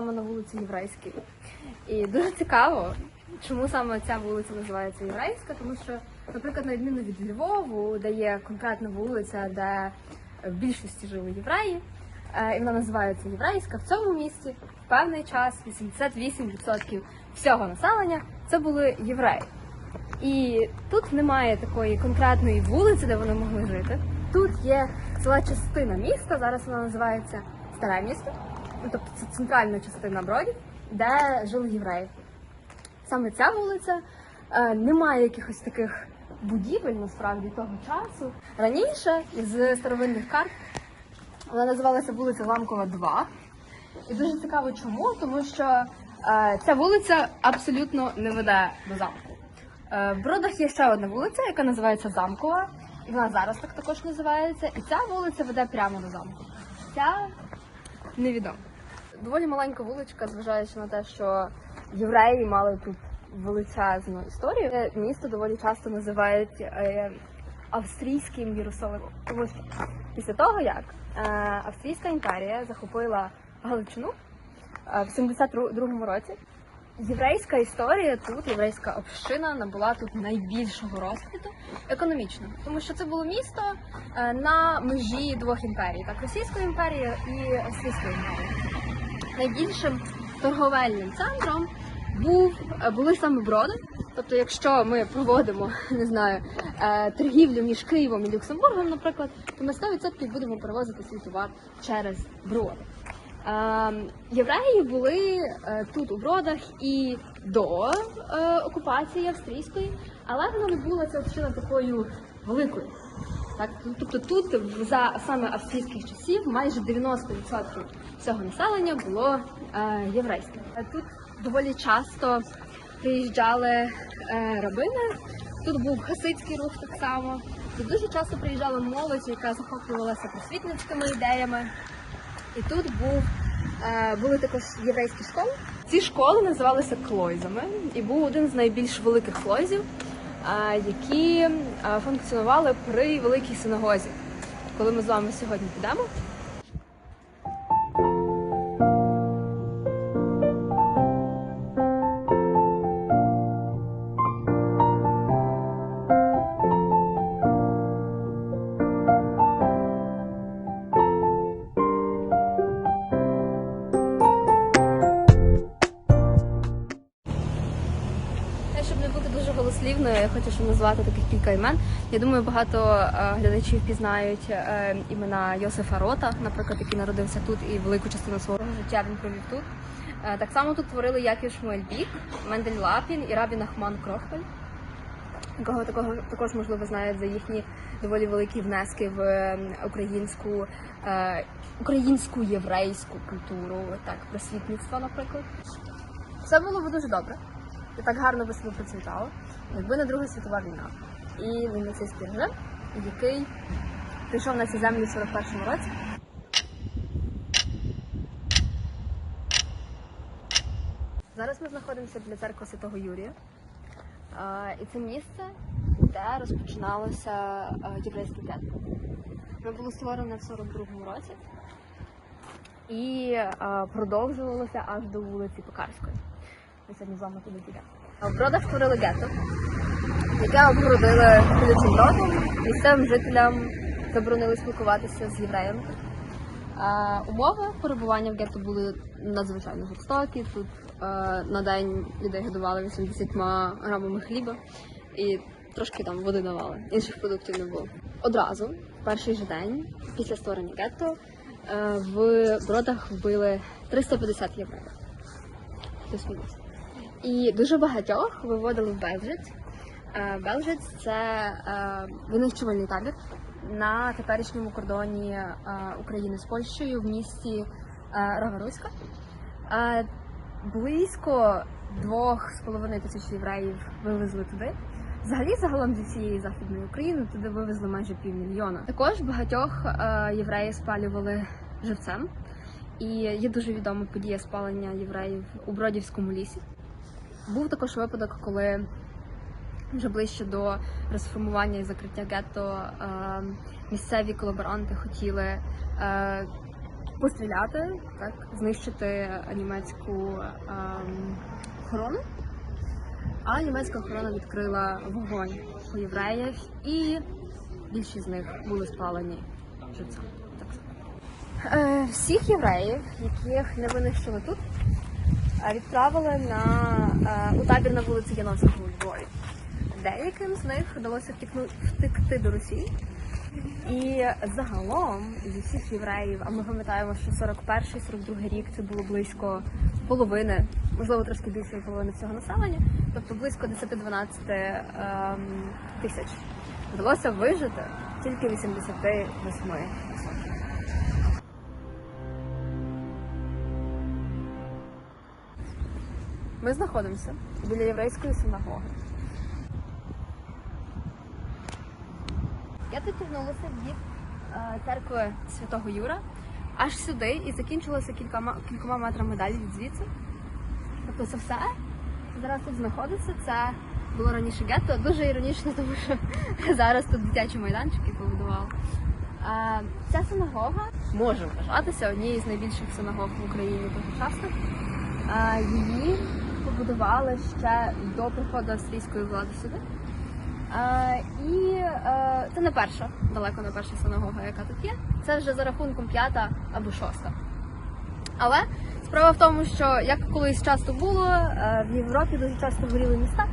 вами на вулиці Єврейській. І дуже цікаво, чому саме ця вулиця називається Єврейська, тому що, наприклад, на відміну від Львову, де є конкретна вулиця, де в більшості жили євреї, е, і вона називається Єврейська, в цьому місті в певний час 88% всього населення це були євреї. І тут немає такої конкретної вулиці, де вони могли жити. Тут є ціла частина міста, зараз вона називається Старе місто, ну, тобто це центральна частина Бродів, де жили євреї. Саме ця вулиця е, не має якихось таких будівель насправді того часу. Раніше з старовинних карт вона називалася вулиця Ламкова 2. І дуже цікаво, чому, тому що е, ця вулиця абсолютно не веде до замку. Е, в Бродах є ще одна вулиця, яка називається Замкова, і вона зараз так також називається. І ця вулиця веде прямо до замку. Ця невідомо. Доволі маленька вуличка, зважаючи на те, що євреї мали тут величезну історію. Місто доволі часто називають е, австрійським Єрусалимом. Тому що після того, як е, Австрійська імперія захопила Галичину е, в 72-му році, єврейська історія тут, єврейська община набула тут найбільшого розквіту економічно, тому що це було місто на межі двох імперій, так Російської імперії і Австрійської імперії. Найбільшим торговельним центром був е, були саме броди. Тобто, якщо ми проводимо не знаю е, торгівлю між Києвом і Люксембургом, наприклад, то ми 100% будемо перевозити свій товар через броди. Е, євреї були е, тут у бродах і до окупації австрійської, але вона не була ця такою великою. Так, тобто тут за саме австрійських часів майже 90% всього населення було е, єврейським. Е, Тут доволі часто приїжджали е, рабини. Тут був хасидський рух так само. Тут дуже часто приїжджала молодь, яка захоплювалася просвітницькими ідеями. І тут був, е, були також єврейські школи. Ці школи називалися клойзами, і був один з найбільш великих клойзів, які функціонували при великій синагозі. Коли ми з вами сьогодні підемо, Те, щоб не бути дуже голослівною, я хочу щоб назвати таких кілька імен. Я думаю, багато е, глядачів пізнають е, імена Йосифа Рота, наприклад, який народився тут і велику частину свого життя він провів тут. Е, так само тут творили Яків Шмуель Бік, Мендель Лапін і Рабі Нахман Крохвель, якого такого також можливо знають за їхні доволі великі внески в е, українську, е, українську єврейську культуру, так просвітництво, наприклад. Все було б дуже добре і так гарно би себе процвітало, якби не Друга світова війна і не нацистський режим, який прийшов на ці землі в 41-му році. Зараз ми знаходимося біля церкви Святого Юрія. І це місце, де розпочиналося єврейське гетто. Воно було створене в 42-му році і продовжувалося аж до вулиці Пекарської. Сьогодні з вами туди підемо. В Бродах створили гетто, яке обгородили колючим дротом. Місцевим жителям заборонили спілкуватися з євреями. А, умови перебування в гетто були надзвичайно жорстокі. Тут е, на день людей годували 80 грамами хліба і трошки там води давали. Інших продуктів не було. Одразу, в перший же день, після створення гетто, е, в бродах вбили 350 євреїв. Плюс-мінус. І дуже багатьох виводили в Белжиць. Е, Белжиць це е, винищувальний табір на теперішньому кордоні е, України з Польщею в місті Раворуська. Близько двох з половиною тисяч євреїв вивезли туди. Взагалі, загалом зі всієї західної України туди вивезли майже півмільйона. Також багатьох євреїв спалювали живцем. І є дуже відома подія спалення євреїв у Бродівському лісі. Був також випадок, коли вже ближче до розформування і закриття гетто е, місцеві колаборанти хотіли е, постріляти, так, знищити німецьку ем, охорону. А німецька охорона відкрила вогонь по євреях, і більшість з них були спалені живцем. Е, всіх євреїв, яких не винищили тут, е, відправили на, е, у табір на вулиці Яновського у Львові. Деяким з них вдалося втекти до Росії. І загалом зі всіх євреїв, а ми пам'ятаємо, що 41-42 рік це було близько половини, можливо, трошки більше половини всього населення, тобто близько 10-12 ем, тисяч. Вдалося вижити тільки 88 Ми знаходимося біля єврейської синагоги. Я дотягнулася в бік е, церкви Святого Юра аж сюди і закінчилася кількома, кількома метрами далі від звідси. Тобто це все зараз тут знаходиться. Це було раніше гетто. Дуже іронічно, тому що зараз тут дитячі майданчики побудували. Е, Ця синагога може вважатися однією з найбільших синагог в Україні тогочасних. Е, Її побудували ще до приходу австрійської влади сюди. Е, і е, це не перша, далеко не перша синагога, яка тут є. Це вже за рахунком п'ята або шоста. Але справа в тому, що як колись часто було, е, в Європі дуже часто горіли міста.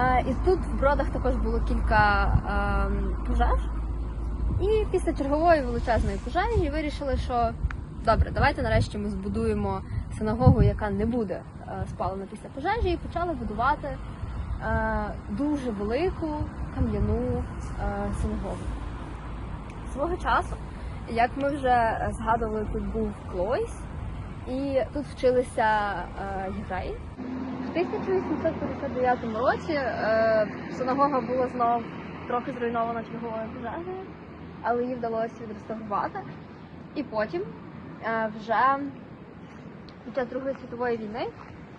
Е, і тут в бродах також було кілька е, пожеж. І після чергової величезної пожежі вирішили, що добре, давайте нарешті ми збудуємо синагогу, яка не буде е, спалена після пожежі, і почали будувати е, дуже велику кам'яну е, синагогу. Свого часу, як ми вже згадували, тут був Клойс, і тут вчилися євреї. В 1859 році синагога була знов трохи зруйнована черговою пожежею, але її вдалося відреставрувати. І потім вже під час Другої світової війни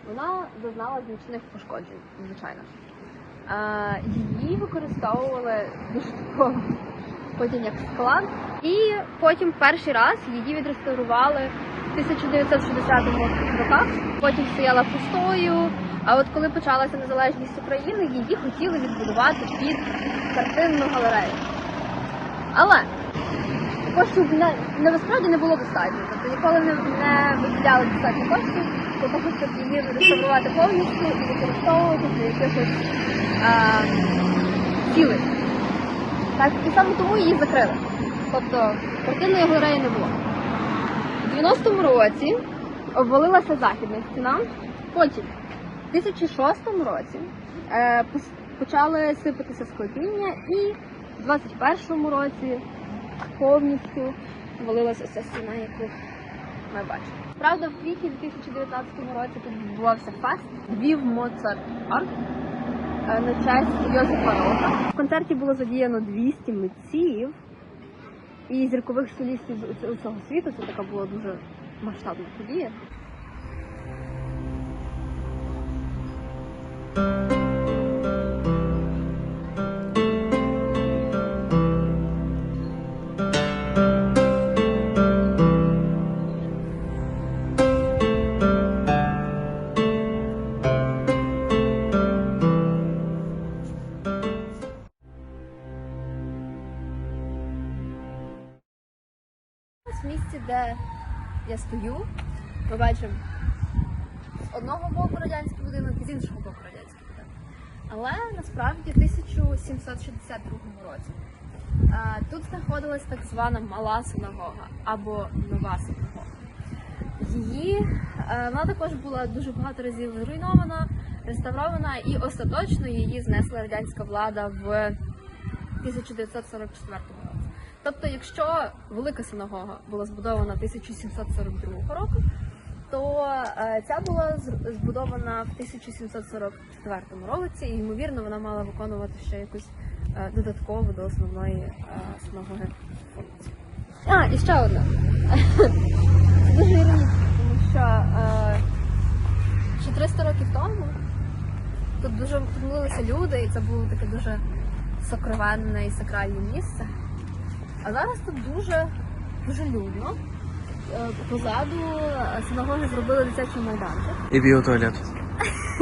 вона зазнала значних пошкоджень, звичайно. Е, її використовували дуже такого потім як склад. І потім перший раз її відреставрували в 1960 роках. Потім стояла пустою. А от коли почалася незалежність України, її хотіли відбудувати під картинну галерею. Але коштів не, не насправді не було достатньо. Тобто ніколи не, не виділяли достатньо коштів того, щоб її реставрувати повністю і використовувати для якихось цілей. Так, і саме тому її закрили. Тобто картинної галереї не було. У 90-му році обвалилася західна стіна. Потім, в 2006 році, е, почали сипатися склепіння, і в 21-му році повністю валилася ця стіна, яку ми бачимо. Правда, в квітні 2019 році тут відбувався фест вів Моцарт Арт е, на честь Йозефа Рока. В концерті було задіяно 200 митців і зіркових солістів з ус- усього світу. Це така була дуже масштабна подія. Я стою, ми бачимо з одного боку радянський будинок і з іншого боку радянський будинок. Але насправді в 1762 році а, тут знаходилась так звана мала синагога або нова синагога. Її е, вона також була дуже багато разів зруйнована, реставрована і остаточно її знесла радянська влада в 1944 році. Тобто, якщо велика синагога була збудована 1742 року, то е, ця була збудована в 1744 році, і ймовірно вона мала виконувати ще якусь е, додаткову до основної е, синагоги функцію. А, і ще одна. Це дуже іронічно, тому що е, ще 300 років тому тут дуже молилися люди, і це було таке дуже сокровенне і сакральне місце. А зараз тут дуже, дуже людно. е, позаду е, синагоги зробили дитячий майданчик І біотуалет.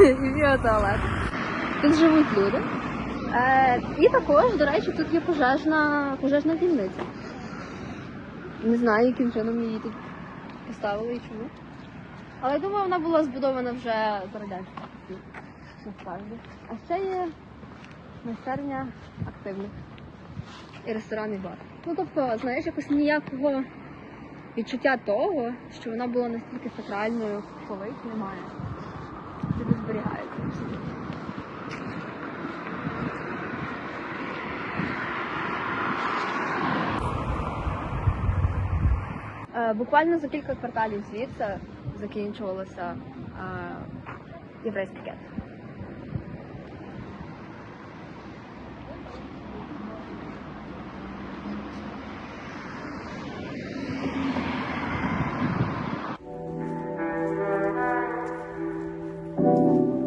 і біотуалет. Тут живуть люди. Е, і також, до речі, тут є пожежна, пожежна дільниця. Не знаю, яким чином її тут поставили і чому. Але я думаю, вона була збудована вже за радянських. Насправді. А ще є майстерня активних і ресторан і бар. Ну тобто, знаєш, якось ніякого відчуття того, що вона була настільки сакральною колись немає. Тобі зберігається. Е, Буквально за кілька кварталів звідси закінчувалося е, єврейське гетто. Ця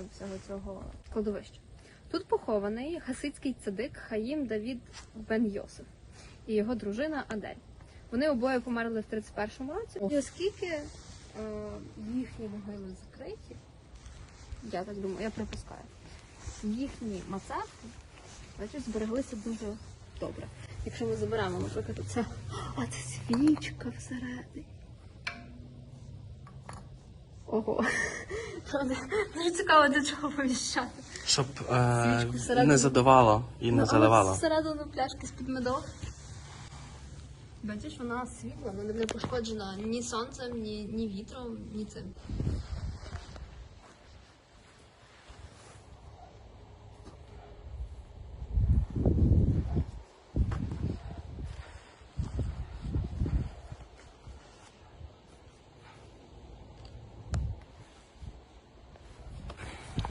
об'єктом всього цього кладовища. Тут похований хасидський цадик Хаїм Давід Бен Йосиф і його дружина Адель. Вони обоє померли в 31-му році. І оскільки е, їхні могили закриті, я так думаю, я припускаю, їхні мацевки збереглися дуже добре. Якщо ми заберемо, наприклад, це. А це свічка всередині. Ого. Дуже цікаво, для чого поміщати. Щоб Свічку е, всередину. не задувало і не Ну, заливало. Всередину пляшки з-під медок. Бачиш, вона світла, вона не пошкоджена ні сонцем, ні, ні вітром, ні цим.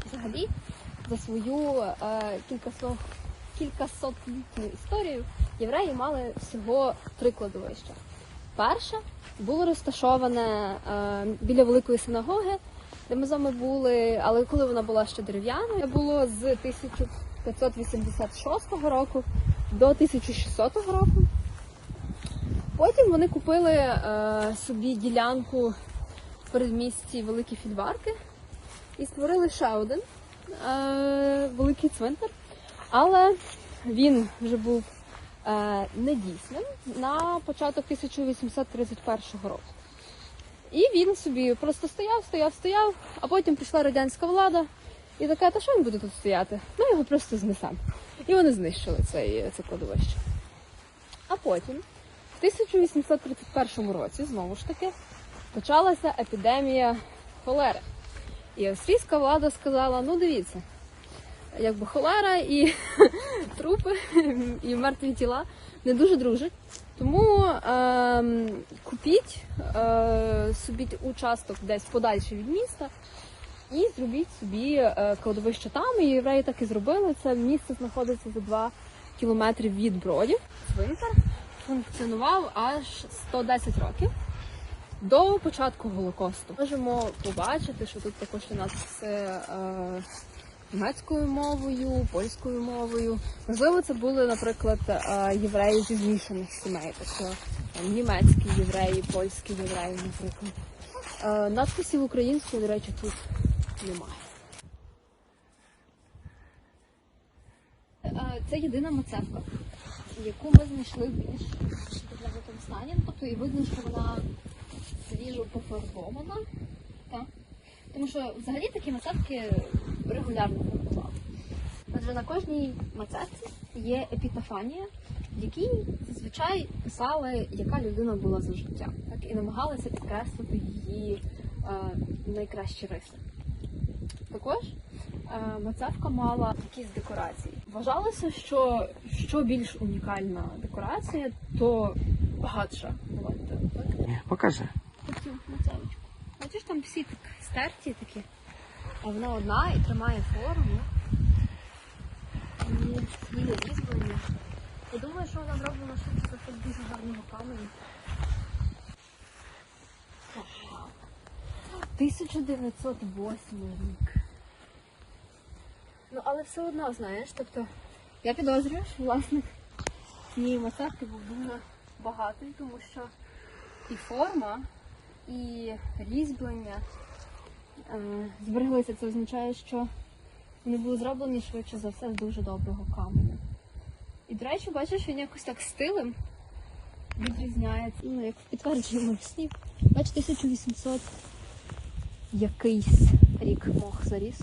Взагалі, за свою е, кількасот, кількасотлітню історію євреї мали всього три кладовища. Перше було розташоване е, біля великої синагоги, де ми з вами були, але коли вона була ще дерев'яною, було з 1586 року до 1600 року. Потім вони купили е, собі ділянку в передмісті Великі Фільварки і створили ще один великий цвинтар, але він вже був е, недійсним на початок 1831 року. І він собі просто стояв, стояв, стояв, а потім прийшла радянська влада і така, та що він буде тут стояти? Ми його просто знесемо. І вони знищили цей, це кладовище. А потім, в 1831 році, знову ж таки, почалася епідемія холери. І австрійська влада сказала: ну дивіться, якби холера і трупи, і мертві тіла не дуже дружать. Тому ем, купіть е, собі участок десь подальше від міста і зробіть собі е, кладовище там. І євреї так і зробили. Це місце знаходиться за 2 кілометри від бродів. Цвинтар функціонував аж 110 років до початку Голокосту. Можемо побачити, що тут також у нас все е, німецькою мовою, польською мовою. Можливо, це були, наприклад, е, євреї зі змішаних сімей, тобто німецькі євреї, польські євреї, наприклад. Е, надписів українською, до речі, тут немає. Це єдина мацевка, яку ми знайшли в більш підлеглому стані. Ну, Тобто і видно, що вона свіжо пофарбована. Так? Тому що взагалі такі мацевки регулярно фарбували. Отже, на кожній мацевці є епітофанія, в якій зазвичай писали, яка людина була за життя, так? і намагалися підкреслити її е, найкращі риси. Також е, мацевка мала якісь декорації. Вважалося, що що більш унікальна декорація, то багатша була. Так? Покажи. Там всі так стерті такі. А вона одна і тримає форму. Її різьблення. Я думаю, що вона зроблена все з дуже гарного каменю. 1908 рік. Ну, але все одно, знаєш, тобто я підозрюю, що власник цієї мацарки був дуже багатий, тому що і форма, і різьблення е, збереглися. Це означає, що вони були зроблені швидше за все з дуже доброго каменю. І, до речі, бачиш, він якось так стилем відрізняється. Ну, як в підтвердженні моїх слів. Бач, 1800 якийсь рік мох заріс.